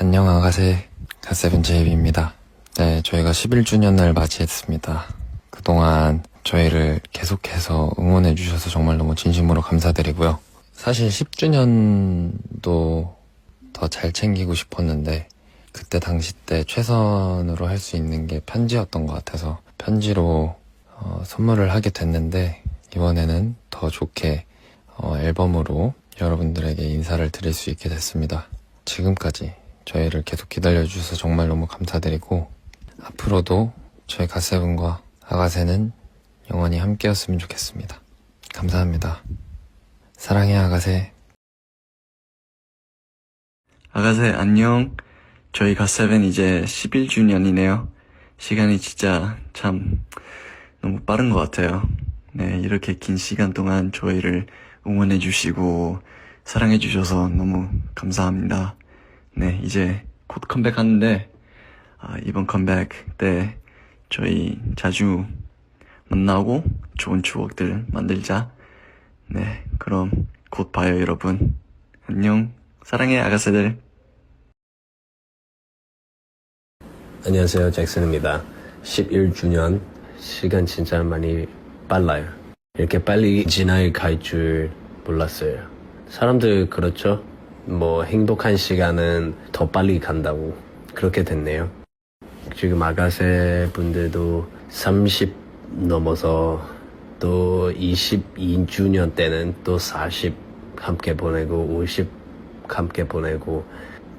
안녕 아가새 갓세븐 제이비입니다. 네, 저희가 11주년을 맞이했습니다. 그동안 저희를 계속해서 응원해 주셔서 정말 너무 진심으로 감사드리고요. 사실 10주년도 더 잘 챙기고 싶었는데 그때 당시 때 최선으로 할 수 있는 게 편지였던 것 같아서 편지로 어, 선물을 하게 됐는데 이번에는 더 좋게 어, 앨범으로 여러분들에게 인사를 드릴 수 있게 됐습니다. 지금까지 저희를 계속 기다려주셔서 정말 너무 감사드리고 앞으로도 저희 갓세븐과 아가새는 영원히 함께였으면 좋겠습니다. 감사합니다. 사랑해 아가새. 아가새 안녕. 저희 갓세븐 이제 11주년이네요. 시간이 진짜 참 너무 빠른 것 같아요. 네, 이렇게 긴 시간 동안 저희를 응원해 주시고 사랑해 주셔서 너무 감사합니다. 네, 이제 곧 컴백하는데 아, 이번 컴백 때 저희 자주 만나고 좋은 추억들 만들자. 네, 그럼 곧 봐요, 여러분. 안녕. 사랑해, 아가새들. 안녕하세요 잭슨입니다 11주년 시간 진짜 많이 빨라요 이렇게 빨리 지나갈 줄 몰랐어요 사람들 그렇죠 뭐 행복한 시간은 더 빨리 간다고 그렇게 됐네요. 지금 아가새 분들도 30 넘어서 또 22주년 때는 또 40 함께 보내고 50 함께 보내고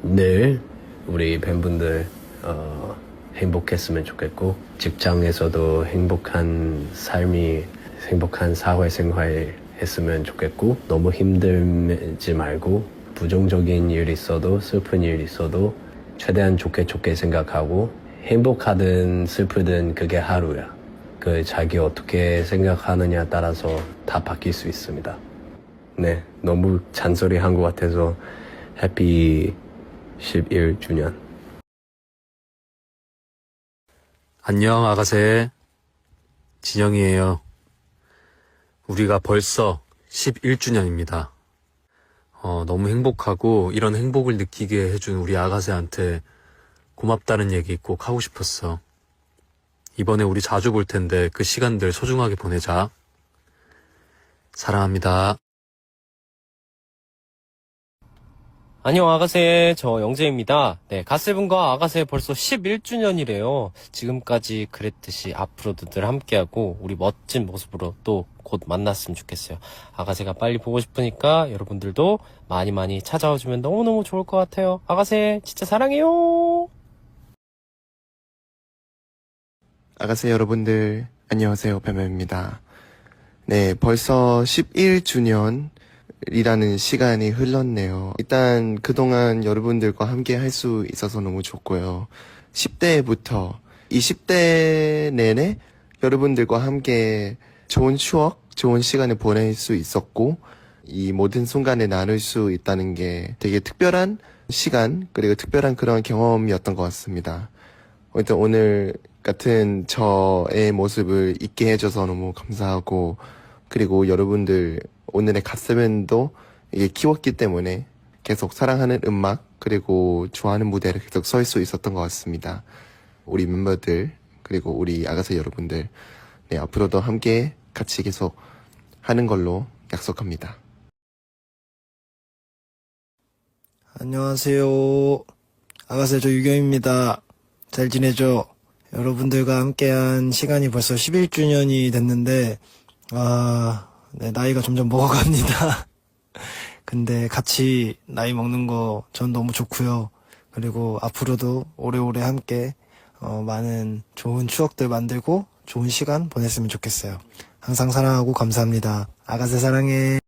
늘 우리 팬분들 어, 행복했으면 좋겠고 직장에서도 행복한 삶이 행복한 사회생활 했으면 좋겠고 너무 힘들지 말고 부정적인 일 있어도 슬픈 일 있어도 최대한 좋게 좋게 생각하고 행복하든 슬프든 그게 하루야. 그 자기 어떻게 생각하느냐 따라서 다 바뀔 수 있습니다. 네, 너무 잔소리 한 것 같아서 해피 11주년. 안녕, 아가새. 진영이에요. 우리가 벌써 11주년입니다. 어, 너무 행복하고 이런 행복을 느끼게 해준 우리 아가새한테 고맙다는 얘기 꼭 하고 싶었어. 이번에 우리 자주 볼 텐데 그 시간들 소중하게 보내자. 사랑합니다. 안녕 아가새 저 영재입니다. 네 갓세븐과 아가새 벌써 11주년이래요. 지금까지 그랬듯이 앞으로도 늘 함께하고 우리 멋진 모습으로 또 곧 만났으면 좋겠어요. 아가새가 빨리 보고 싶으니까 여러분들도 많이 많이 찾아와주면 너무너무 좋을 것 같아요. 아가새 진짜 사랑해요. 아가새 여러분들 안녕하세요 뱀뱀입니다. 네 벌써 11주년 이라는 시간이 흘렀네요. 일단 그동안 여러분들과 함께 할 수 있어서 너무 좋고요. 10대부터 20대 내내 여러분들과 함께 좋은 추억, 좋은 시간을 보낼 수 있었고 이 모든 순간을 나눌 수 있다는 게 되게 특별한 시간 그리고 특별한 그런 경험이었던 것 같습니다. 일단 오늘 같은 저의 모습을 있게 해줘서 너무 감사하고 그리고 여러분들 오늘의 갓세븐도 이게 키웠기 때문에 계속 사랑하는 음악 그리고 좋아하는 무대를 계속 설 수 있었던 것 같습니다. 우리 멤버들 그리고 우리 아가새 여러분들 네 앞으로도 함께 같이 계속 하는 걸로 약속합니다. 안녕하세요. 아가새 저 유경입니다. 잘 지내죠? 여러분들과 함께한 시간이 벌써 11주년이 됐는데, 아, 네, 나이가 점점 먹어갑니다. 근데 같이 나이 먹는 거 전 너무 좋고요. 그리고 앞으로도 오래오래 함께 어, 많은 좋은 추억들 만들고 좋은 시간 보냈으면 좋겠어요. 항상 사랑하고 감사합니다. 아가새 사랑해.